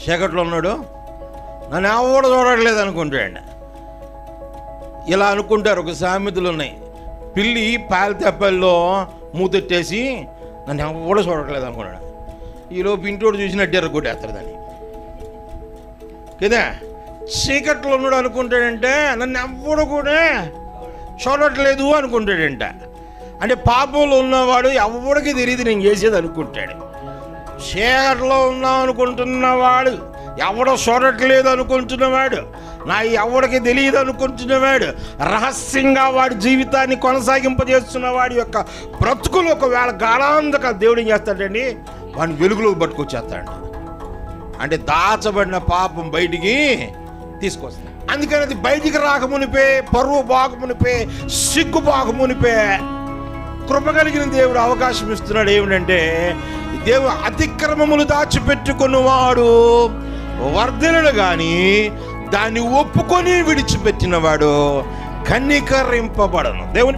చీకట్లో ఉన్నాడు. నన్ను ఎవడ చూడట్లేదు అనుకుంటాడు ఇలా అనుకుంటారు ఒక సామెతలు ఉన్నాయి. పిల్లి పాల తెప్పల్లో మూతెట్టేసి నన్ను ఎవడ చూడట్లేదు అనుకున్నాడు. ఈలోపు ఇంటోడు చూసినట్టు ఎర్రగొట్టేస్తారు దాన్ని. కదా? చీకట్లో ఉన్నాడు అనుకుంటాడంటే నన్ను ఎవ్వడు కూడా చూడట్లేదు అనుకుంటాడంట. అంటే పాపంలో ఉన్నవాడు ఎవడికి తెలియదు నేను చేసేది అనుకుంటాడు. చీకట్లో ఉన్నాం అనుకుంటున్నవాడు. ఎవడో చూడట్లేదు అనుకుంటున్నవాడు నా ఎవడికి తెలియదు అనుకుంటున్నవాడు రహస్యంగా వాడి జీవితాన్ని కొనసాగింపజేస్తున్న వాడి యొక్క బ్రతుకులు ఒకవేళ గాఢాంధక దేవుడు ఏం చేస్తాడండి? వాడిని వెలుగులోకి పట్టుకొచ్చేస్తాడు అంటే దాచబడిన పాపం బయటికి తీసుకొస్తాడు. అందుకని అది బయటికి రాకమునిపే పరువు బాగమునిపే సిగ్గు బాగమునిపే కృప కలిగిన దేవుడు అవకాశం ఇస్తున్నాడు. ఏమిటంటే దేవుడు అతిక్రమములు దాచిపెట్టుకున్నవాడు వర్ధనుడు కానీ దాన్ని ఒప్పుకొని విడిచిపెట్టినవాడు కన్నికరింపబడను. దేవుని